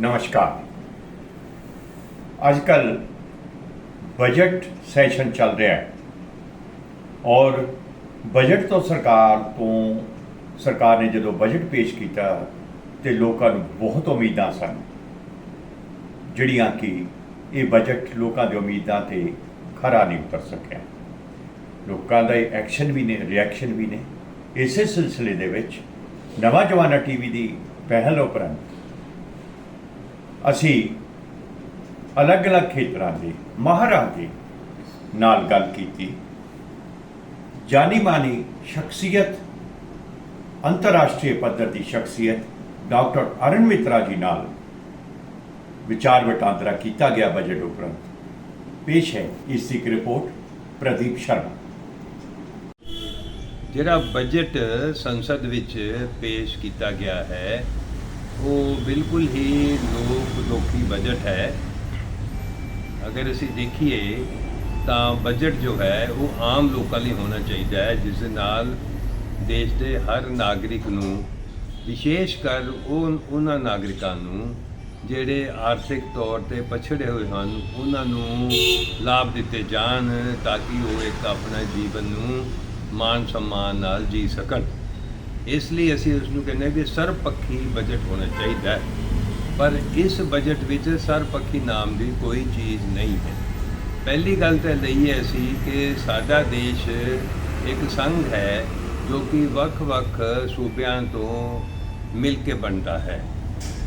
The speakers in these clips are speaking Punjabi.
ਨਮਸਕਾਰ। ਅੱਜ ਕੱਲ ਬਜਟ ਸੈਸ਼ਨ ਚੱਲ ਰਿਹਾ ਹੈ ਔਰ ਬਜਟ ਤੋਂ ਸਰਕਾਰ ਤੋਂ ਸਰਕਾਰ ਨੇ ਜਦੋਂ ਬਜਟ ਪੇਸ਼ ਕੀਤਾ ਤੇ ਲੋਕਾਂ ਨੂੰ ਬਹੁਤ ਉਮੀਦਾਂ ਸਨ, ਜਿਹੜੀਆਂ ਕਿ ਇਹ ਬਜਟ ਲੋਕਾਂ ਦੀ ਉਮੀਦਾਂ ਤੇ ਖਰਾ ਨਹੀਂ ਉਤਰ ਸਕਿਆ। ਲੋਕਾਂ ਦਾ ਇਹ ਐਕਸ਼ਨ ਵੀ ਨੇ ਰਿਐਕਸ਼ਨ ਵੀ ਨੇ। ਇਸੇ ਸਿਲਸਿਲੇ ਦੇ ਵਿੱਚ ਨਵਾਂ ਜਵਾਨਾ ਟੀਵੀ ਦੀ ਪਹਿਲ ਉਪਰੰਤ ਅਸੀਂ ਅਲੱਗ-ਅਲੱਗ ਖੇਤਰਾਂ ਦੇ, ਮਾਹਰਾਂ ਦੇ ਨਾਲ ਗੱਲ ਕੀਤੀ। ਜਾਨੀ ਮਾਨੀ ਸ਼ਖਸੀਅਤ, ਅੰਤਰਰਾਸ਼ਟਰੀ ਪੱਧਰ ਦੀ ਸ਼ਖਸੀਅਤ ਡਾਕਟਰ ਅਰਨ ਮਿਤਰਾ ਜੀ ਨਾਲ ਵਿਚਾਰ ਵਟਾਂਦਰਾ ਕੀਤਾ ਗਿਆ ਬਜਟ ਉਪਰੰਤ। ਪੇਸ਼ ਹੈ ਇਸ ਦੀ ਇੱਕ ਰਿਪੋਰਟ, ਪ੍ਰਦੀਪ ਸ਼ਰਮਾ। ਜਿਹੜਾ ਬਜਟ ਸੰਸਦ ਵਿੱਚ ਪੇਸ਼ ਕੀਤਾ ਗਿਆ ਹੈ ਉਹ ਬਿਲਕੁਲ ਹੀ ਲੋਕ ਲੋਕੀ ਬਜਟ ਹੈ। ਅਗਰ ਅਸੀਂ ਦੇਖੀਏ ਤਾਂ ਬਜਟ ਜੋ ਹੈ, ਉਹ ਆਮ ਲੋਕਾਂ ਲਈ ਹੋਣਾ ਚਾਹੀਦਾ ਹੈ, ਜਿਸ ਦੇ ਨਾਲ ਦੇਸ਼ ਦੇ ਹਰ ਨਾਗਰਿਕ ਨੂੰ, ਵਿਸ਼ੇਸ਼ ਕਰ ਉਹ ਉਹਨਾਂ ਨਾਗਰਿਕਾਂ ਨੂੰ, ਜਿਹੜੇ ਆਰਥਿਕ ਤੌਰ ਤੇ ਪਛੜੇ ਹੋਏ ਹਨ, ਉਹਨਾਂ ਨੂੰ ਲਾਭ ਦਿੱਤੇ ਜਾਣ ਤਾਂ ਕਿ ਉਹ ਇੱਕ ਆਪਣਾ ਜੀਵਨ ਨੂੰ ਮਾਨ ਸਨਮਾਨ ਨਾਲ ਜੀ ਸਕਣ। ਇਸ ਲਈ ਅਸੀਂ ਉਸ ਨੂੰ ਕਹਿੰਦੇ ਹਾਂ ਕਿ ਸਰਪੱਖੀ ਬਜਟ ਹੋਣਾ ਚਾਹੀਦਾ ਹੈ। ਪਰ ਇਸ ਬਜਟ ਵਿੱਚ ਸਰਪੱਖੀ ਨਾਮ ਦੀ ਕੋਈ ਚੀਜ਼ ਨਹੀਂ ਹੈ। ਪਹਿਲੀ ਗੱਲ ਤਾਂ ਲਈ ਹੈ ਅਸੀਂ ਕਿ ਸਾਡਾ ਦੇਸ਼ ਇੱਕ ਸੰਘ ਹੈ ਜੋ ਕਿ ਵੱਖ-ਵੱਖ ਸੂਬਿਆਂ ਤੋਂ ਮਿਲ ਕੇ ਬਣਦਾ ਹੈ।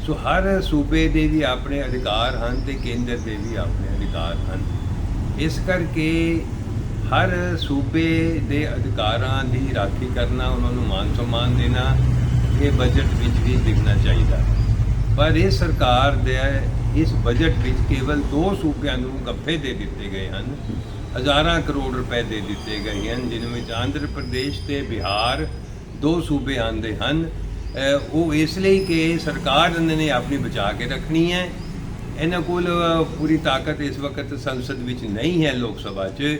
ਸੋ ਹਰ ਸੂਬੇ ਦੇ ਵੀ ਆਪਣੇ ਅਧਿਕਾਰ ਹਨ ਤੇ ਕੇਂਦਰ ਦੇ ਵੀ ਆਪਣੇ ਅਧਿਕਾਰ ਹਨ। ਇਸ ਕਰਕੇ ਹਰ ਸੂਬੇ ਦੇ ਅਧਿਕਾਰਾਂ ਦੀ ਰਾਖੀ ਕਰਨਾ, ਉਹਨਾਂ ਨੂੰ ਮਾਨ ਸਨਮਾਨ ਦੇਣਾ, ਇਹ ਬਜਟ ਵਿੱਚ ਵੀ ਦਿਖਣਾ ਚਾਹੀਦਾ। ਪਰ ਇਹ ਸਰਕਾਰ ਦੇ, ਇਸ ਬਜਟ ਵਿੱਚ ਕੇਵਲ ਦੋ ਸੂਬਿਆਂ ਨੂੰ ਗੱਫੇ ਦੇ ਦਿੱਤੇ ਗਏ ਹਨ। ਹਜ਼ਾਰਾਂ ਕਰੋੜ ਰੁਪਏ ਦੇ ਦਿੱਤੇ ਗਏ ਹਨ, ਜਿਨ੍ਹਾਂ ਵਿੱਚ ਆਂਧਰ ਪ੍ਰਦੇਸ਼ ਤੇ ਬਿਹਾਰ ਦੋ ਸੂਬੇ ਆਂਦੇ ਹਨ। ਉਹ ਇਸ ਲਈ ਕਿ ਸਰਕਾਰ ਇਹਨਾਂ ਨੇ ਆਪਣੀ ਬਚਾ ਕੇ ਰੱਖਣੀ ਹੈ। ਇਹਨਾਂ ਕੋਲ ਪੂਰੀ ਤਾਕਤ ਇਸ ਵਕਤ ਸੰਸਦ ਵਿੱਚ ਨਹੀਂ ਹੈ, ਲੋਕ ਸਭਾ 'ਚ।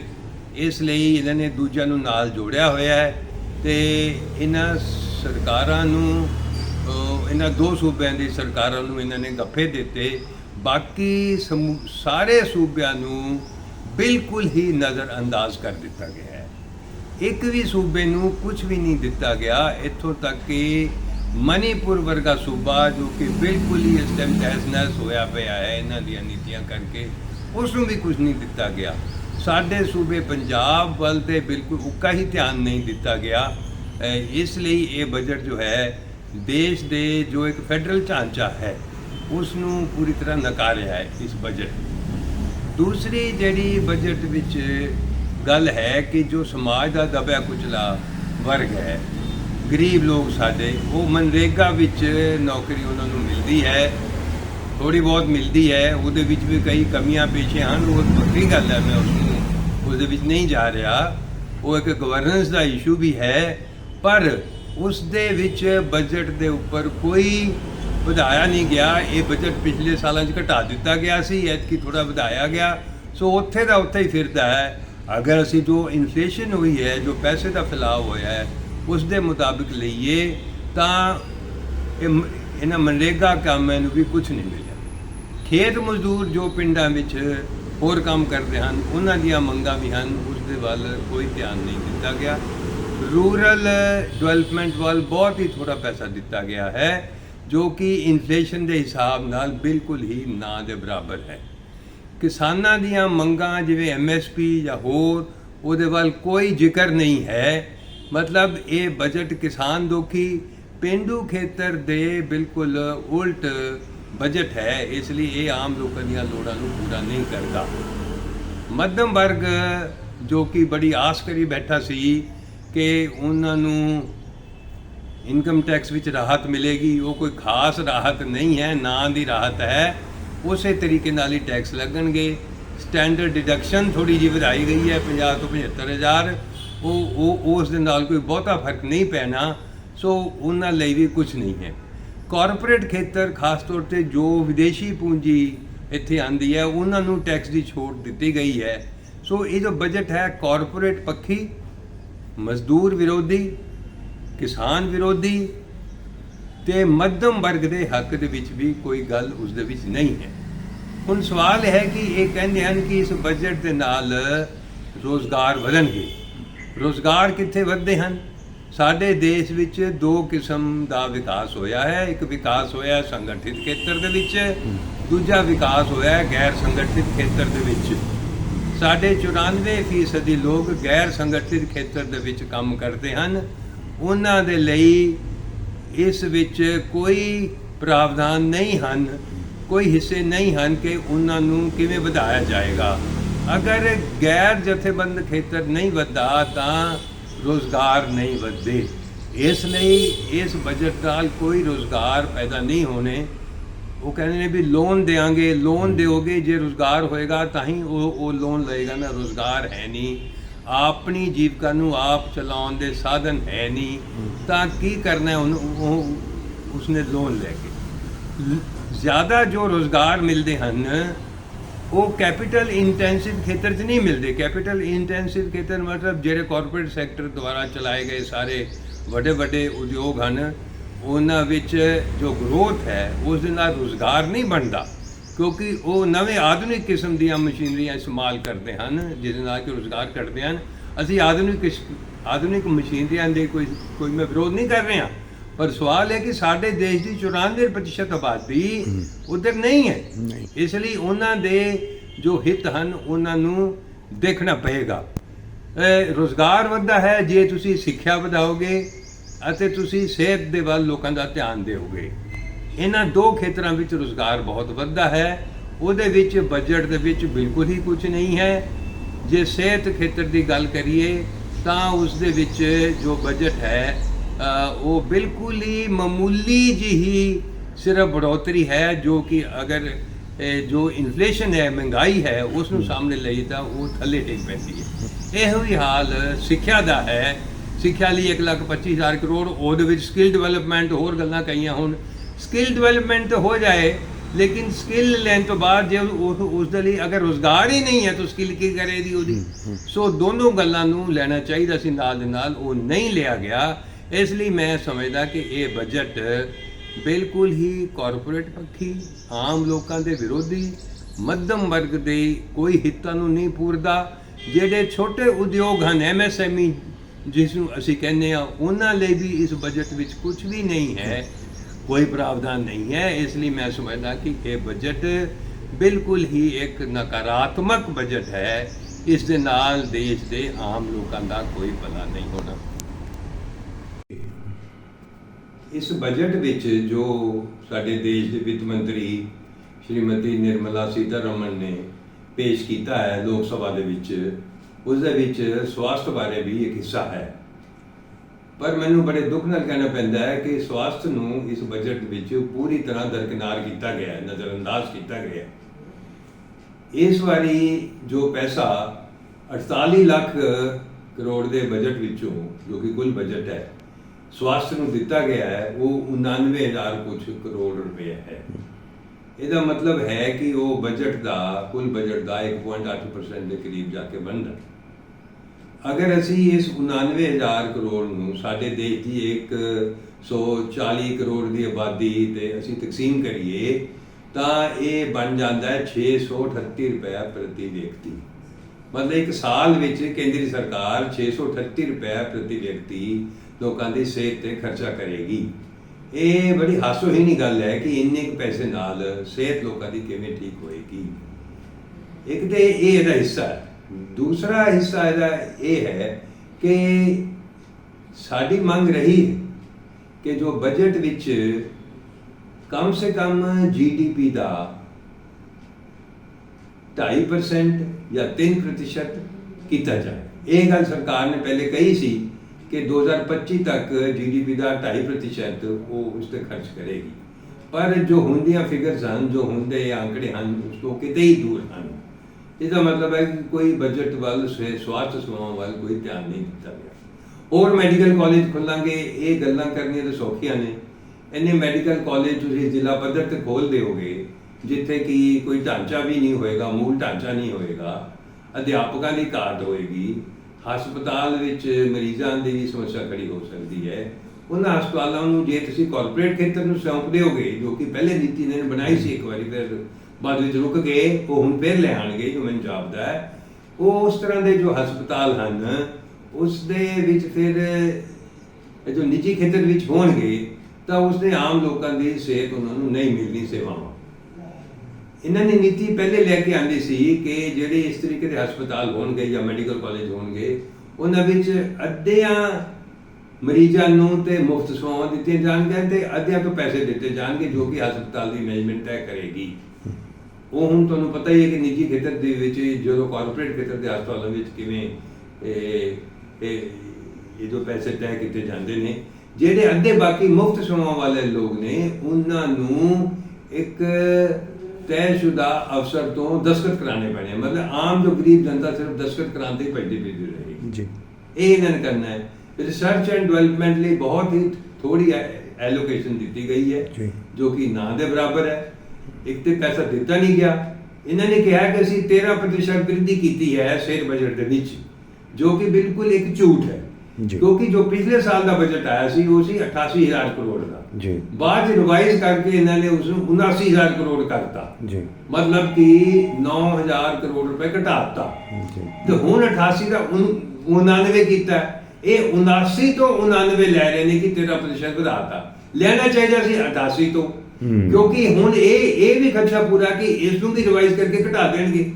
ਇਸ ਲਈ ਇਹਨਾਂ ਨੇ ਦੂਜਿਆਂ ਨੂੰ ਨਾਲ ਜੋੜਿਆ ਹੋਇਆ ਹੈ ਤੇ ਇਹਨਾਂ ਸਰਕਾਰਾਂ ਨੂੰ ਇਹਨਾਂ ਦੋ ਸੂਬਿਆਂ ਦੀ ਸਰਕਾਰਾਂ ਨੂੰ ਇਹਨਾਂ ਨੇ ਗੱਫੇ ਦਿੱਤੇ। ਬਾਕੀ ਸਮੂ- ਸਾਰੇ ਸੂਬਿਆਂ ਨੂੰ ਬਿਲਕੁਲ ਹੀ ਨਜ਼ਰ ਅੰਦਾਜ਼ ਕਰ ਦਿੱਤਾ ਗਿਆ ਹੈ। ਇੱਕ ਵੀ ਸੂਬੇ ਨੂੰ ਕੁਝ ਵੀ ਨਹੀਂ ਦਿੱਤਾ ਗਿਆ। ਇੱਥੋਂ ਤੱਕ ਕਿ ਮਨੀਪੁਰ ਵਰਗਾ ਸੂਬਾ ਜੋ ਕਿ ਬਿਲਕੁਲ ਹੀ ਇਸ ਟਾਈਮ ਤਹਿਸ ਹੋਇਆ ਪਿਆ ਹੈ, ਇਹਨਾਂ ਦੀਆਂ ਨੀਤੀਆਂ ਕਰਕੇ, ਉਸ ਨੂੰ ਵੀ ਕੁਝ ਨਹੀਂ ਦਿੱਤਾ ਗਿਆ। ਸਾਡੇ ਸੂਬੇ ਪੰਜਾਬ ਵੱਲ ਤੇ ਬਿਲਕੁਲ ਉੱਕਾ ਹੀ ਧਿਆਨ ਨਹੀਂ ਦਿੱਤਾ ਗਿਆ। ਇਸ ਲਈ ਇਹ ਬਜਟ ਜੋ ਹੈ, ਦੇਸ਼ ਦੇ ਜੋ ਇੱਕ ਫੈਡਰਲ ਢਾਂਚਾ ਹੈ ਉਸ ਨੂੰ ਪੂਰੀ ਤਰ੍ਹਾਂ ਨਕਾਰਿਆ ਹੈ ਇਸ ਬਜਟ ਦੂਸਰੀ ਜਿਹੜੀ ਬਜਟ ਵਿੱਚ ਗੱਲ ਹੈ ਕਿ ਜੋ ਸਮਾਜ ਦਾ ਦਬਿਆ ਕੁਚਲਾ ਵਰਗ ਹੈ, ਗਰੀਬ ਲੋਕ ਸਾਡੇ, ਉਹ ਮਨਰੇਗਾ ਵਿੱਚ ਨੌਕਰੀ ਉਹਨਾਂ ਨੂੰ ਮਿਲਦੀ ਹੈ ਥੋੜੀ ਬਹੁਤ ਮਿਲਦੀ ਹੈ, ਉਹਦੇ ਵਿੱਚ ਵੀ ਕਈ ਕਮੀਆਂ ਪੇਸ਼ੇ ਹਨ, ਉਹ ਵੱਖਰੀ ਗੱਲ ਹੈ, ਮੈਂ ਉਸ ਨੂੰ ਉਸ ਦੇ ਵਿੱਚ ਨਹੀਂ ਜਾ ਰਿਹਾ, ਉਹ ਇੱਕ ਗਵਰਨੈਂਸ ਦਾ ਇਸ਼ੂ ਵੀ ਹੈ, ਪਰ ਉਸ ਦੇ ਵਿੱਚ ਬਜਟ ਦੇ ਉੱਪਰ ਕੋਈ ਵਧਾਇਆ ਨਹੀਂ ਗਿਆ। ਇਹ ਬਜਟ ਪਿਛਲੇ ਸਾਲਾਂ 'ਚ ਘਟਾ ਦਿੱਤਾ ਗਿਆ ਸੀ, ਐਤਕੀ ਥੋੜਾ ਵਧਾਇਆ ਗਿਆ। ਸੋ ਉੱਥੇ ਦਾ ਉੱਥੇ ਹੀ ਫਿਰਦਾ ਹੈ। ਅਗਰ ਅਸੀਂ ਜੋ ਇਨਫਲੇਸ਼ਨ ਹੋਈ ਹੈ, ਜੋ ਪੈਸੇ ਦਾ ਫੈਲਾਅ ਹੋਇਆ ਹੈ ਉਸ ਦੇ ਮੁਤਾਬਿਕ ਲਈਏ, ਤਾਂ ਇਹਨਾਂ ਮਨਰੇਗਾ ਕੰਮਾਂ ਨੂੰ ਵੀ ਕੁਝ ਨਹੀਂ ਮਿਲਿਆ। ਖੇਤ ਮਜ਼ਦੂਰ ਜੋ ਪਿੰਡਾਂ ਵਿੱਚ ਹੋਰ ਕੰਮ ਕਰਦੇ ਹਨ, ਉਹਨਾਂ ਦੀਆਂ ਮੰਗਾਂ ਵੀ ਹਨ, ਉਸ ਦੇ ਵੱਲ ਕੋਈ ਧਿਆਨ ਨਹੀਂ ਦਿੱਤਾ ਗਿਆ। ਰੂਰਲ ਡਿਵੈਲਪਮੈਂਟ ਵੱਲ ਬਹੁਤ ਹੀ ਥੋੜਾ ਪੈਸਾ ਦਿੱਤਾ ਗਿਆ ਹੈ, ਜੋ ਕਿ ਇਨਫਲੇਸ਼ਨ ਦੇ ਹਿਸਾਬ ਨਾਲ ਬਿਲਕੁਲ ਹੀ ਨਾ ਦੇ ਬਰਾਬਰ ਹੈ। ਕਿਸਾਨਾਂ ਦੀਆਂ ਮੰਗਾਂ ਜਿਵੇਂ ਐਮਐਸਪੀ ਜਾਂ ਹੋਰ, ਉਹਦੇ ਵੱਲ ਕੋਈ ਜ਼ਿਕਰ ਨਹੀਂ ਹੈ। ਮਤਲਬ ਇਹ ਬਜਟ ਕਿਸਾਨ ਦੋਖੀ, ਪਿੰਡੂ ਖੇਤਰ ਦੇ ਬਿਲਕੁਲ ਉਲਟ ਬਜਟ ਹੈ, ਇਸ ਲਈ ਇਹ ਆਮ ਲੋਕਾਂ ਦੀਆਂ ਲੋੜਾਂ ਨੂੰ ਪੂਰਾ ਨਹੀਂ ਕਰਦਾ। ਮੱਧਮ ਵਰਗ ਜੋ ਕਿ ਬੜੀ ਆਸ ਕਰੀ ਬੈਠਾ ਸੀ ਕਿ ਉਹਨਾਂ ਨੂੰ ਇਨਕਮ ਟੈਕਸ ਵਿੱਚ ਰਾਹਤ ਮਿਲੇਗੀ, ਉਹ ਕੋਈ ਖਾਸ ਰਾਹਤ ਨਹੀਂ ਹੈ, ਨਾਂ ਦੀ ਰਾਹਤ ਹੈ, ਉਸੇ ਤਰੀਕੇ ਨਾਲ ਹੀ ਟੈਕਸ ਲੱਗਣਗੇ। ਸਟੈਂਡਰਡ ਡਿਡਕਸ਼ਨ ਥੋੜੀ ਜਿਹੀ ਵਧਾਈ ਗਈ ਹੈ 50 ਤੋਂ 75000 ਉਹ ਉਹ, ਉਸ ਦੇ ਨਾਲ ਕੋਈ ਬਹੁਤਾ ਫ਼ਰਕ ਨਹੀਂ ਪੈਣਾ। ਸੋ ਉਹਨਾਂ ਲਈ ਵੀ ਕੁਝ ਨਹੀਂ ਹੈ। ਕਾਰਪੋਰੇਟ ਖੇਤਰ, ਖਾਸ ਤੌਰ ਤੇ ਜੋ ਵਿਦੇਸ਼ੀ ਪੂੰਜੀ ਇੱਥੇ ਆਂਦੀ ਹੈ, ਉਹਨਾਂ ਨੂੰ ਟੈਕਸ ਦੀ ਛੋਟ ਦਿੱਤੀ ਗਈ ਹੈ। ਸੋ ਇਹ ਜੋ ਬਜਟ ਹੈ ਕਾਰਪੋਰੇਟ ਪੱਖੀ, ਮਜ਼ਦੂਰ ਵਿਰੋਧੀ, ਕਿਸਾਨ ਵਿਰੋਧੀ ਤੇ ਮੱਧਮ ਵਰਗ ਦੇ ਹੱਕ ਦੇ ਵਿੱਚ ਵੀ ਕੋਈ ਗੱਲ ਉਸ ਦੇ ਵਿੱਚ ਨਹੀਂ ਹੈ। ਹੁਣ ਸਵਾਲ ਹੈ ਕਿ ਇਹ ਕਹਿੰਦੇ ਹਨ ਕਿ ਇਸ ਬਜਟ ਦੇ ਨਾਲ ਰੋਜ਼ਗਾਰ ਵਧਣਗੇ। ਰੋਜ਼ਗਾਰ ਕਿੱਥੇ ਵਧਦੇ ਹਨ? ਸਾਡੇ ਦੇਸ਼ ਵਿੱਚ ਦੋ ਕਿਸਮ ਦਾ ਵਿਕਾਸ ਹੋਇਆ ਹੈ, ਇੱਕ ਵਿਕਾਸ ਹੋਇਆ ਸੰਗਠਿਤ ਖੇਤਰ ਦੇ ਵਿੱਚ, ਦੂਜਾ ਵਿਕਾਸ ਹੋਇਆ ਗੈਰ ਸੰਗਠਿਤ ਖੇਤਰ ਦੇ ਵਿੱਚ। ਸਾਡੇ 94% ਦੀ ਲੋਕ ਗੈਰ ਸੰਗਠਿਤ ਖੇਤਰ ਦੇ ਵਿੱਚ ਕੰਮ ਕਰਦੇ ਹਨ। ਉਹਨਾਂ ਦੇ ਲਈ ਇਸ ਵਿੱਚ ਕੋਈ ਪ੍ਰਾਵਧਾਨ ਨਹੀਂ ਹਨ, ਕੋਈ ਹਿੱਸੇ ਨਹੀਂ ਹਨ ਕਿ ਉਹਨਾਂ ਨੂੰ ਕਿਵੇਂ ਵਧਾਇਆ ਜਾਏਗਾ। ਅਗਰ ਗੈਰ ਜਥੇਬੰਦ ਖੇਤਰ ਨਹੀਂ ਵਧਦਾ ਤਾਂ ਰੋਜ਼ਗਾਰ ਨਹੀਂ ਵਧਦੇ। ਇਸ ਲਈ ਇਸ ਬਜਟ ਨਾਲ ਕੋਈ ਰੋਜ਼ਗਾਰ ਪੈਦਾ ਨਹੀਂ ਹੋਣੇ। ਉਹ ਕਹਿੰਦੇ ਨੇ ਵੀ ਲੋਨ ਦੇਾਂਗੇ ਲੋਨ ਦਿਓਗੇ, ਜੇ ਰੋਜ਼ਗਾਰ ਹੋਏਗਾ ਤਾਂ ਹੀ ਉਹ ਉਹ ਲੋਨ ਲਏਗਾ। ਨਾ, ਰੋਜ਼ਗਾਰ ਹੈ ਨਹੀਂ। ਆਪਣੀ ਜੀਵਿਕਾ ਨੂੰ ਆਪ ਚਲਾਉਣ ਦੇ ਸਾਧਨ ਹੈ ਨਹੀਂ। ਤਾਂ ਕੀ ਕਰਨਾ ਉਹਨੂੰ, ਉਹ ਉਸਨੇ ਲੋਨ ਲੈ ਕੇ। ਜ਼ਿਆਦਾ ਜੋ ਰੋਜ਼ਗਾਰ ਮਿਲਦੇ ਹਨ ਉਹ ਕੈਪੀਟਲ ਇੰਟੈਂਸਿਵ ਖੇਤਰ 'ਚ ਨਹੀਂ ਮਿਲਦੇ। ਕੈਪੀਟਲ ਇੰਟੈਂਸਿਵ ਖੇਤਰ ਮਤਲਬ ਜਿਹੜੇ ਕਾਰਪੋਰੇਟ ਸੈਕਟਰ ਦੁਆਰਾ ਚਲਾਏ ਗਏ ਸਾਰੇ ਵੱਡੇ ਵੱਡੇ ਉਦਯੋਗ ਹਨ, ਉਹਨਾਂ ਵਿੱਚ ਜੋ ਗਰੋਥ ਹੈ, ਉਸ ਦੇ ਨਾਲ ਰੋਜ਼ਗਾਰ ਨਹੀਂ ਬਣਦਾ, ਕਿਉਂਕਿ ਉਹ ਨਵੇਂ ਆਧੁਨਿਕ ਕਿਸਮ ਦੀਆਂ ਮਸ਼ੀਨਰੀਆਂ ਇਸਤੇਮਾਲ ਕਰਦੇ ਹਨ, ਜਿਹਦੇ ਨਾਲ ਕਿ ਰੋਜ਼ਗਾਰ ਕੱਢਦੇ ਹਨ। ਅਸੀਂ ਆਧੁਨਿਕ ਆਧੁਨਿਕ ਮਸ਼ੀਨਰੀਆਂ ਦੇ ਕੋਈ ਕੋਈ ਮੈਂ ਵਿਰੋਧ ਨਹੀਂ ਕਰ ਰਿਹਾ। ਪਰ ਸਵਾਲ ਹੈ ਕਿ ਸਾਡੇ ਦੇਸ਼ ਦੀ 94% ਆਬਾਦੀ ਉਧਰ ਨਹੀਂ ਹੈ। ਇਸ ਲਈ ਉਹਨਾਂ ਦੇ ਜੋ ਹਿੱਤ ਹਨ ਉਹਨਾਂ ਨੂੰ ਦੇਖਣਾ ਪਏਗਾ। ਇਹ ਰੋਜ਼ਗਾਰ ਵੱਧਦਾ ਹੈ ਜੇ ਤੁਸੀਂ ਸਿੱਖਿਆ ਵਧਾਓਗੇ ਅਤੇ ਤੁਸੀਂ ਸਿਹਤ ਦੇ ਵੱਲ ਲੋਕਾਂ ਦਾ ਧਿਆਨ ਦਿਓਗੇ। ਇਹਨਾਂ ਦੋ ਖੇਤਰਾਂ ਵਿੱਚ ਰੋਜ਼ਗਾਰ ਬਹੁਤ ਵੱਧਦਾ ਹੈ। ਉਹਦੇ ਵਿੱਚ ਬਜਟ ਦੇ ਵਿੱਚ ਬਿਲਕੁਲ ਹੀ ਕੁਝ ਨਹੀਂ ਹੈ। ਜੇ ਸਿਹਤ ਖੇਤਰ ਦੀ ਗੱਲ ਕਰੀਏ ਤਾਂ ਉਸ ਦੇ ਵਿੱਚ ਜੋ ਬਜਟ ਹੈ ਉਹ ਬਿਲਕੁਲ ਹੀ ਮਾਮੂਲੀ ਜਿਹੀ ਸਿਰਫ ਬੜੋਤਰੀ ਹੈ ਜੋ ਕਿ ਅਗਰ ਜੋ ਇਨਫਲੇਸ਼ਨ ਹੈ ਮਹਿੰਗਾਈ ਹੈ ਉਸ ਨੂੰ ਸਾਹਮਣੇ ਲਈ ਤਾਂ ਉਹ ਥੱਲੇ ਡਿੱਗ ਪੈਂਦੀ ਹੈ। ਇਹੋ ਹੀ ਹਾਲ ਸਿੱਖਿਆ ਦਾ ਹੈ। ਸਿੱਖਿਆ ਲਈ 1,25,000 ਕਰੋੜ ਉਹਦੇ ਵਿੱਚ ਸਕਿੱਲ ਡਿਵੈਲਪਮੈਂਟ ਹੋਰ ਗੱਲਾਂ ਕਹੀਆਂ ਹੁਣ। ਸਕਿੱਲ ਡਿਵੈਲਪਮੈਂਟ ਹੋ ਜਾਏ ਲੇਕਿਨ ਸਕਿੱਲ ਲੈਣ ਤੋਂ ਬਾਅਦ ਜੇ ਉਸ ਦੇ ਲਈ ਅਗਰ ਰੋਜ਼ਗਾਰ ਹੀ ਨਹੀਂ ਹੈ ਤਾਂ ਸਕਿੱਲ ਕੀ ਕਰੇਗੀ ਉਹਦੀ? ਸੋ ਦੋਨੋਂ ਗੱਲਾਂ ਨੂੰ ਲੈਣਾ ਚਾਹੀਦਾ ਸੀ ਨਾਲ ਦੇ ਨਾਲ ਉਹ ਨਹੀਂ ਲਿਆ ਗਿਆ। ਇਸ ਲਈ ਮੈਂ ਸਮਝਦਾ ਕਿ ਇਹ ਬਜਟ ਬਿਲਕੁਲ ਹੀ ਕਾਰਪੋਰੇਟ ਪੱਖੀ, ਆਮ ਲੋਕਾਂ ਦੇ ਵਿਰੋਧੀ, ਮੱਧਮ ਵਰਗ ਦੇ ਕੋਈ ਹਿੱਤਾਂ ਨੂੰ ਨਹੀਂ ਪੂਰਦਾ, ਜਿਹੜੇ ਛੋਟੇ ਉਦਯੋਗ ਹਨ ਐਮਐਸਐਮਈ ਜਿਸ ਨੂੰ ਅਸੀਂ ਕਹਿੰਦੇ ਆ ਉਹਨਾਂ ਲਈ ਵੀ ਇਸ ਬਜਟ ਵਿੱਚ ਕੁਝ ਵੀ ਨਹੀਂ ਹੈ, ਕੋਈ ਪ੍ਰਾਵਧਾਨ ਨਹੀਂ ਹੈ। ਇਸ ਲਈ ਮੈਂ ਸਮਝਦਾ ਕਿ ਇਹ ਬਜਟ ਬਿਲਕੁਲ ਹੀ ਇੱਕ ਨਕਾਰਾਤਮਕ ਬਜਟ ਹੈ। ਇਸ ਦੇ ਨਾਲ ਦੇਸ਼ ਦੇ ਆਮ ਲੋਕਾਂ ਦਾ ਕੋਈ ਭਲਾ ਨਹੀਂ ਹੋਣਾ। ਇਸ ਬਜਟ ਵਿੱਚ ਜੋ ਸਾਡੇ ਦੇਸ਼ ਦੇ ਵਿੱਤ ਮੰਤਰੀ ਸ਼੍ਰੀਮਤੀ ਨਿਰਮਲਾ ਸੀਤਾਰਮਨ ਨੇ ਪੇਸ਼ ਕੀਤਾ ਹੈ ਲੋਕ ਸਭਾ ਦੇ ਵਿੱਚ, ਉਸ ਦੇ ਵਿੱਚ ਸਵਾਸਥ ਬਾਰੇ ਵੀ ਇੱਕ ਹਿੱਸਾ ਹੈ। ਪਰ ਮੈਨੂੰ ਬੜੇ ਦੁੱਖ ਨਾਲ ਕਹਿਣਾ ਪੈਂਦਾ ਹੈ ਕਿ ਸਵਾਸਥ ਨੂੰ ਇਸ ਬਜਟ ਵਿੱਚ ਪੂਰੀ ਤਰ੍ਹਾਂ ਦਰਕਿਨਾਰ ਕੀਤਾ ਗਿਆ ਹੈ, ਨਜ਼ਰਅੰਦਾਜ਼ ਕੀਤਾ ਗਿਆ ਹੈ। ਇਸ ਵਾਰੀ ਜੋ ਪੈਸਾ 48 ਲੱਖ ਕਰੋੜ ਦੇ ਬਜਟ ਵਿੱਚੋਂ, ਜੋ ਕਿ ਕੁੱਲ ਬਜਟ ਹੈ ਸਵਾਸਥ ਨੂੰ ਦਿੱਤਾ ਗਿਆ ਹੈ, ਉਹ 99000 ਕੁਝ ਕਰੋੜ ਰੁਪਏ ਹੈ। ਇਹਦਾ ਮਤਲਬ ਹੈ ਕਿ ਉਹ ਬਜਟ ਦਾ, ਕੁੱਲ ਬਜਟ ਦਾ 1.8% ਦੇ ਕਰੀਬ ਜਾ ਕੇ ਬਣਦਾ ਅਗਰ ਅਸੀਂ ਇਸ 99000 ਕਰੋੜ ਨੂੰ, ਸਾਡੇ ਦੇਸ਼ ਦੀ ਇੱਕ 140 ਕਰੋੜ ਦੀ ਆਬਾਦੀ ਤੇ ਅਸੀਂ ਤਕਸੀਮ ਕਰੀਏ, ਤਾਂ ਇਹ ਬਣ ਜਾਂਦਾ ਹੈ 638 ਰੁਪਏ ਪ੍ਰਤੀ ਵਿਅਕਤੀ। ਮਤਲਬ ਇੱਕ ਸਾਲ ਵਿੱਚ ਕੇਂਦਰੀ ਸਰਕਾਰ 638 ਰੁਪਏ ਪ੍ਰਤੀ ਵਿਅਕਤੀ ਲੋਕਾਂ ਦੀ ਸਿਹਤ ਤੇ ਖਰਚਾ ਕਰੇਗੀ। ਇਹ ਬੜੀ ਹਾਸੋਹੀਣੀ ਗੱਲ ਹੈ ਕਿ ਇੰਨੇ ਕੁ ਪੈਸੇ ਨਾਲ ਸਿਹਤ ਲੋਕਾਂ ਦੀ ਕਿਵੇਂ ਠੀਕ ਹੋਏਗੀ। ਇੱਕ ਤੇ ਇਹ ਇਹਦਾ ਹਿੱਸਾ ਹੈ। ਦੂਸਰਾ ਹਿੱਸਾ ਇਹਦਾ ਇਹ ਹੈ ਕਿ ਸਾਡੀ ਮੰਗ ਰਹੀ ਹੈ ਕਿ ਜੋ ਬਜਟ ਵਿੱਚ ਕਮ ਸੇ ਕਮ ਜੀਡੀਪੀ ਦਾ 2.5% ਜਾਂ 3% ਕੀਤਾ ਜਾਏ ਇਹ ਗੱਲ ਸਰਕਾਰ ਨੇ ਪਹਿਲੇ ਕਹੀ ਸੀ ਕਿ 2025 ਤੱਕ ਜੀਡੀਪੀ ਦਾ 2.5% ਉਹ ਉਸ ਤੇ ਖਰਚ ਕਰੇਗੀ। ਪਰ ਜੋ ਹੁਣ ਦੀਆਂ ਫਿਗਰਸ ਹਨ, ਜੋ ਹੁਣ ਦੇ ਆંકੜੇ ਹਨ, ਉਸ ਤੋਂ ਕਿਤੇ ਹੀ ਦੂਰ ਹਨ। ਇਹਦਾ ਮਤਲਬ ਹੈ ਕਿ ਕੋਈ ਬਜਟ ਵੱਲ ਸੇ ਸਵਾਸਥ ਸੇਵਾਵਾਂ ਵੱਲ ਕੋਈ ਧਿਆਨ ਨਹੀਂ ਦਿੱਤਾ ਗਿਆ। ਹੋਰ ਮੈਡੀਕਲ ਕਾਲਜ ਖੁੱਲਾਂਗੇ, ਇਹ ਗੱਲਾਂ ਕਰਨੀਆਂ ਤਾਂ ਸੌਖੀਆਂ ਨੇ। ਇੰਨੇ ਮੈਡੀਕਲ ਕਾਲਜ ਤੁਸੀਂ ਜ਼ਿਲ੍ਹਾ ਪੱਧਰ ਤੇ ਖੋਲ ਦਿਓਗੇ ਜਿੱਥੇ ਕਿ ਕੋਈ ਢਾਂਚਾ ਵੀ ਨਹੀਂ ਹੋਏਗਾ, ਮੂਲ ਢਾਂਚਾ ਨਹੀਂ ਹੋਏਗਾ, ਅਧਿਆਪਕਾਂ ਦੀ ਘਾਟ ਹੋਏਗੀ, ਹਸਪਤਾਲ ਵਿੱਚ ਮਰੀਜ਼ਾਂ ਦੀ ਵੀ ਸਮੱਸਿਆ ਖੜੀ ਹੋ ਸਕਦੀ ਹੈ। ਉਹਨਾਂ ਹਸਪਤਾਲਾਂ ਨੂੰ ਜੇ ਤੁਸੀਂ ਕਾਰਪੋਰੇਟ ਖੇਤਰ ਨੂੰ ਸੌਂਪ ਦਿਓਗੇ, ਜੋ ਕਿ ਪਹਿਲੇ ਨੀਤੀ ਨੇ ਬਣਾਈ ਸੀ ਇੱਕ ਵਾਰੀ, ਫਿਰ ਬਾਅਦ ਵਿੱਚ ਰੁਕ ਗਏ, ਉਹ ਹੁਣ ਫਿਰ ਲੈ ਆਣਗੇ, ਜੋ ਮੈਨੂੰ ਜਾਪਦਾ ਹੈ। ਉਹ ਉਸ ਤਰ੍ਹਾਂ ਦੇ ਜੋ ਹਸਪਤਾਲ ਹਨ, ਉਸ ਦੇ ਵਿੱਚ ਫਿਰ ਜੋ ਨਿੱਜੀ ਖੇਤਰ ਵਿੱਚ ਹੋਣਗੇ, ਤਾਂ ਉਸ ਦੇ ਆਮ ਲੋਕਾਂ ਦੀ ਸਿਹਤ ਉਹਨਾਂ ਨੂੰ ਨਹੀਂ ਮਿਲਣੀ ਸੇਵਾਵਾਂ। ਇਹਨਾਂ ਨੇ ਨੀਤੀ ਪਹਿਲੇ ਲੈ ਕੇ ਆਂਦੀ ਸੀ ਕਿ ਜਿਹੜੇ ਇਸ ਤਰੀਕੇ ਦੇ ਹਸਪਤਾਲ ਹੋਣਗੇ ਜਾਂ ਮੈਡੀਕਲ ਕਾਲਜ ਹੋਣਗੇ, ਉਹਨਾਂ ਵਿੱਚ ਅੱਧਿਆਂ ਮਰੀਜ਼ਾਂ ਨੂੰ ਤੇ ਮੁਫਤ ਸੇਵਾਵਾਂ ਦਿੱਤੀਆਂ ਜਾਣਗੀਆਂ ਤੇ ਅੱਧਿਆਂ ਤੋਂ ਪੈਸੇ ਦਿੱਤੇ ਜਾਣਗੇ ਜੋ ਕਿ ਹਸਪਤਾਲ ਦੀ ਮੈਨੇਜਮੈਂਟ ਤੈਅ ਕਰੇਗੀ। ਉਹ ਹੁਣ ਤੁਹਾਨੂੰ ਪਤਾ ਹੀ ਹੈ ਕਿ ਨਿੱਜੀ ਖੇਤਰ ਦੇ ਵਿੱਚ, ਜਦੋਂ ਕਾਰਪੋਰੇਟ ਖੇਤਰ ਦੇ ਹਸਪਤਾਲਾਂ ਵਿੱਚ ਕਿਵੇਂ, ਇਹ ਇਹ ਜੋ ਪੈਸੇ ਤੈਅ ਕੀਤੇ ਜਾਂਦੇ ਨੇ, ਜਿਹੜੇ ਅੱਧੇ ਬਾਕੀ ਮੁਫਤ ਸੇਵਾਵਾਂ ਵਾਲੇ ਲੋਕ ਨੇ, ਉਹਨਾਂ ਨੂੰ ਇੱਕ ਤੈਅਸ਼ੁਦਾ ਅਫਸਰ ਤੋਂ ਦਸਤਖਤ ਕਰਾਣੇ ਪੈਣੇ। ਮਤਲਬ ਆਮ ਜੋ ਗਰੀਬ ਜਨਤਾ ਸਿਰਫ ਦਸਤਖਤ ਕਰਾਉਣ ਤੇ ਭੱਜਦੀ ਫਿਰਦੀ ਰਹੇਗੀ। ਜੀ। ਇਹ ਇਹਨਾਂ ਨੇ ਕਰਨਾ ਹੈ। ਰਿਸਰਚ ਐਂਡ ਡਿਵੈਲਪਮੈਂਟ ਲਈ ਬਹੁਤ ਹੀ ਥੋੜੀ ਐਲੋਕੇਸ਼ਨ ਦਿੱਤੀ ਗਈ ਹੈ ਜੀ। ਕਿ ਨਾ ਦੇ ਬਰਾਬਰ ਹੈ। ਇੱਕ ਤੇ ਪੈਸਾ ਦਿੱਤਾ ਨਹੀਂ ਗਿਆ। ਇਹਨਾਂ ਨੇ ਕਿਹਾ ਕਿ ਅਸੀਂ 13% ਵ੍ਰਿੱਧੀ ਕੀਤੀ ਹੈ ਸਿਹਤ ਬਜਟ ਦੇ ਵਿੱਚ ਜੋ ਕਿ ਬਿਲਕੁਲ ਇੱਕ ਝੂਠ ਹੈ। ਜੀ। ਕਿਉਂਕਿ ਜੋ ਪਿਛਲੇ ਸਾਲ ਦਾ ਬਜਟ ਆਇਆ ਸੀ ਉਹ ਸੀ 88000 ਕਰੋੜ ਦਾ। ਜੀ। ਬਾਅਦ ਰਿਵਾਈਜ਼ ਕਰਕੇ ਇਹਨਾਂ ਨੇ ਉਸ ਨੂੰ 79000 ਕਰੋੜ ਕਰਤਾ। ਜੀ। ਮਤਲਬ ਕਿ 9000 ਕਰੋੜ ਰੁਪਏ ਘਟਾਤਾ। ਜੀ। ਤੇ ਹੁਣ 88 ਦਾ ਉਨ- 99 ਕੀਤਾ। ਇਹ 79 ਤੋਂ 99 ਲੈ ਰਹੇ ਨੇ ਕਿ 13% ਵਧਾਤਾ। ਲੈਣਾ ਚਾਹੀਦਾ ਸੀ 88 ਤੋਂ। ਕਿਉਂਕਿ ਹੁਣ ਇਹ ਇਹ ਵੀ ਖਦਸ਼ਾ ਪੂਰਾ ਕਿ ਇਸ ਨੂੰ ਵੀ ਰਿਵਾਈਜ਼ ਕਰਕੇ ਘਟਾ ਦੇਣਗੇ।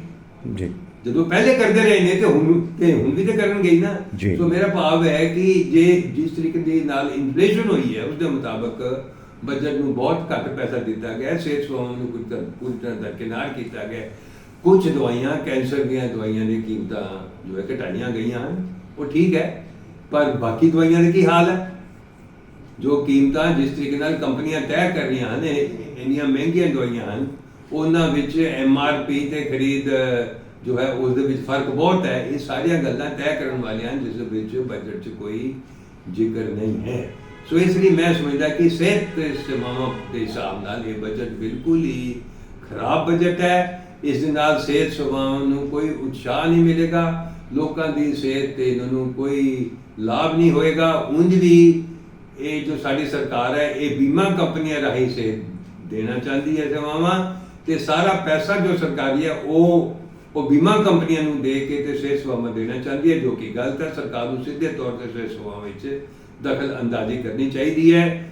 ਜੀ। ਜਦੋਂ ਪਹਿਲੇ ਕਰਦੇ ਰਹੇ ਨੇ ਤੇ ਹੁਣ ਤੇ ਹੁਣ ਵੀ ਤੇ ਕਰਨਗੇ ਹੀ ਨਾ ਜੀ। ਸੋ ਮੇਰਾ ਭਾਵ ਹੈ ਕਿ ਜੇ ਜਿਸ ਤਰੀਕੇ ਦੇ ਨਾਲ ਇਨਫਲੇਸ਼ਨ ਹੋਈ ਹੈ ਉਸ ਦੇ ਮੁਤਾਬਕ ਬਜਟ ਨੂੰ ਬਹੁਤ ਘੱਟ ਪੈਸਾ ਦਿੱਤਾ ਗਿਆ ਹੈ, ਸਿਹਤ ਸੇਵਾਵਾਂ ਨੂੰ ਕੁਝ ਤਰ੍ਹਾਂ ਦਰਕਿਨਾਰ ਕੀਤਾ ਗਿਆ ਹੈ। ਕੁਝ ਦਵਾਈਆਂ ਕੈਂਸਰ ਦੀਆਂ ਦਵਾਈਆਂ ਦੀ ਕੀਮਤਾਂ ਜੋ ਹੈ ਘਟਾਈਆਂ ਗਈਆਂ ਹਨ ਉਹ ਠੀਕ ਹੈ ਪਰ ਬਾਕੀ ਦਵਾਈਆਂ ਦੇ ਕੀ ਹਾਲ ਹੈ ਜੋ ਕੀਮਤਾਂ ਜਿਸ ਤਰੀਕੇ ਨਾਲ ਕੰਪਨੀਆਂ ਤੈਅ ਕਰ ਰਹੀਆਂ ਹਨ ਇਹ ਇੰਨੀਆਂ ਮਹਿੰਗੀਆਂ ਦਵਾਈਆਂ ਹਨ ਉਹਨਾਂ ਵਿੱਚ ਐਮ ਆਰ ਪੀ ਤੇ ਖਰੀਦ ਜੋ ਹੈ, ਉਸ ਦੇ ਵਿੱਚ ਫ਼ਰਕ ਬਹੁਤ ਹੈ। ਇਹ ਸਾਰੀਆਂ ਗੱਲਾਂ ਤੈਅ ਕਰਨ ਵਾਲੀਆਂ ਜਿਸ ਦੇ ਵਿੱਚ ਬਜਟ 'ਚ ਕੋਈ ਜ਼ਿਕਰ ਨਹੀਂ ਹੈ। ਸੋ ਇਸ ਲਈ ਮੈਂ ਸਮਝਦਾ ਕਿ ਸਿਹਤ ਤੇ ਸੇਵਾਵਾਂ ਦੇ ਹਿਸਾਬ ਨਾਲ ਇਹ ਬਜਟ ਬਿਲਕੁਲ ਹੀ ਖਰਾਬ ਬਜਟ ਹੈ। ਇਸ ਦੇ ਨਾਲ ਸਿਹਤ ਸੇਵਾਵਾਂ ਨੂੰ ਕੋਈ ਉਤਸ਼ਾਹ ਨਹੀਂ ਮਿਲੇਗਾ। ਲੋਕਾਂ ਦੀ ਸਿਹਤ ਤੇ ਇਹਨਾਂ ਨੂੰ ਕੋਈ ਲਾਭ ਨਹੀਂ ਹੋਏਗਾ। ਉਂਝ ਵੀ ਇਹ ਜੋ ਸਾਡੀ ਸਰਕਾਰ ਹੈ, ਇਹ ਬੀਮਾ ਕੰਪਨੀਆਂ ਰਾਹੀਂ ਸੇ ਦੇਣਾ ਚਾਹੁੰਦੀ ਹੈ ਸੇਵਾਵਾਂ ਤੇ ਸਾਰਾ ਪੈਸਾ ਜੋ ਸਰਕਾਰੀ ਹੈ, ਉਹ ਉਹ ਬੀਮਾ ਕੰਪਨੀਆਂ ਨੂੰ ਦੇ ਕੇ ਤੇ ਸਿਹਤ ਸੇਵਾਵਾਂ ਦੇਣਾ ਚਾਹੁੰਦੀ ਹੈ, ਜੋ ਕਿ ਗਲਤ ਹੈ ਸਰਕਾਰ ਨੂੰ ਸਿੱਧੇ ਤੌਰ ਤੇ ਸਿਹਤ ਸੇਵਾਵਾਂ ਵਿੱਚ ਦਖਲ ਅੰਦਾਜ਼ੀ ਕਰਨੀ ਚਾਹੀਦੀ ਹੈ।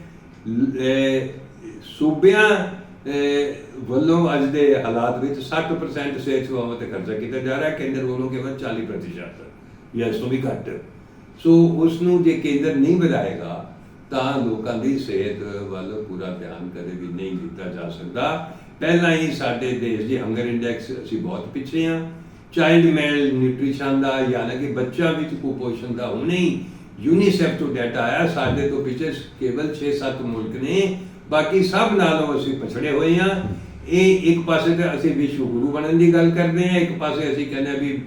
ਸੂਬਿਆਂ ਵੱਲੋਂ ਅੱਜ ਦੇ ਹਾਲਾਤ ਵਿੱਚ 60% ਸਿਹਤ ਸੇਵਾਵਾਂ ਤੇ ਖਰਚਾ ਕੀਤਾ ਜਾ ਰਿਹਾ ਹੈ। ਕੇਂਦਰ ਵੱਲੋਂ ਕੇਵਲ 40% ਜਾਂ ਇਸ ਤੋਂ ਵੀ ਘੱਟ। ਸੋ ਉਸ ਨੂੰ ਜੇ ਕੇਂਦਰ ਨਹੀਂ ਵਧਾਏਗਾ, ਤਾਂ ਲੋਕਾਂ ਦੀ ਸਿਹਤ ਵੱਲ ਪੂਰਾ ਧਿਆਨ ਕਦੇ ਵੀ ਨਹੀਂ ਦਿੱਤਾ ਜਾ ਸਕਦਾ। ਪਹਿਲਾਂ ਹੀ ਸਾਡੇ ਦੇਸ਼ ਦੇ ਹੰਗਰ ਇੰਡੈਕਸ ਅਸੀਂ ਬਹੁਤ ਪਿੱਛੇ ਹਾਂ ਚਾਈਲਡ ਮੈਲ ਨਿਊਟ੍ਰੀਸ਼ਨ ਦਾ ਯਾਨੀ ਕਿ ਬੱਚਾ ਵਿੱਚ ਕੁਪੋਸ਼ਣ ਦਾ ਹੁਣੇ ਹੀ ਯੂਨੀਸੈਫ ਤੋਂ ਡਾਟਾ ਆਇਆ। ਸਾਡੇ ਤੋਂ ਪਿੱਛੇ ਕੇਵਲ 6-7 ਮੁਲਕ ਨੇ। ਬਾਕੀ ਸਭ ਨਾਲੋਂ ਅਸੀਂ ਪਛੜੇ ਹੋਏ ਹਾਂ ਇਹ ਇੱਕ ਪਾਸੇ ਤੇ ਅਸੀਂ ਵਿਸ਼ਵ ਗੁਰੂ ਬਣਨ ਦੀ ਗੱਲ ਕਰਦੇ ਹਾਂ ਇੱਕ ਪਾਸੇ ਅਸੀਂ ਕਹਿੰਦੇ ਹਾਂ ਵੀ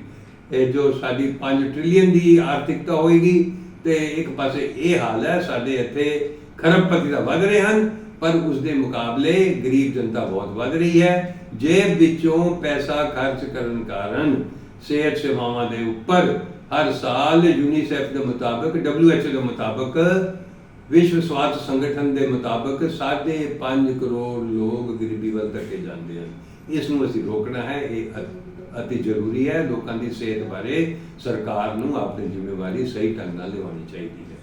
ਇਹ ਜੋ ਸਾਡੀ 5 ਟ੍ਰਿਲੀਅਨ ਦੀ ਆਰਥਿਕਤਾ ਹੋਏਗੀ ਤੇ ਇੱਕ ਪਾਸੇ ਇਹ ਹਾਲ ਹੈ। ਸਾਡੇ ਇੱਥੇ ਖਰਬਪਤੀ ਦਾ ਵੱਧ ਰਹੇ ਹਨ। ਪਰ ਉਸ ਦੇ ਮੁਕਾਬਲੇ ਗਰੀਬ ਜਨਤਾ ਬਹੁਤ ਵੱਧ ਰਹੀ ਹੈ। ਜੇਬ ਵਿੱਚੋਂ ਪੈਸਾ ਖਰਚ ਕਰਨ ਕਾਰਨ ਸਿਹਤ ਸੇਵਾਵਾਂ ਦੇ ਉੱਪਰ ਹਰ ਸਾਲ ਯੂਨੀਸੈਫ ਦੇ ਮੁਤਾਬਕ WHO ਦੇ ਮੁਤਾਬਕ, ਵਿਸ਼ਵ ਸਵਾਸਥ ਸੰਗਠਨ ਦੇ ਮੁਤਾਬਕ 5.5 ਕਰੋੜ ਲੋਕ ਗਰੀਬੀ ਵੱਲ ਧੱਕੇ ਜਾਂਦੇ ਹਨ। ਇਸ ਨੂੰ ਅਸੀਂ ਰੋਕਣਾ ਹੈ। ਇਹ ਅ- ਅਤੀ ਜ਼ਰੂਰੀ ਹੈ। ਲੋਕਾਂ ਦੀ ਸਿਹਤ ਬਾਰੇ ਸਰਕਾਰ ਨੂੰ ਆਪਣੀ ਜ਼ਿੰਮੇਵਾਰੀ ਸਹੀ ਢੰਗ ਨਾਲ ਨਿਭਾਉਣੀ ਚਾਹੀਦੀ ਹੈ।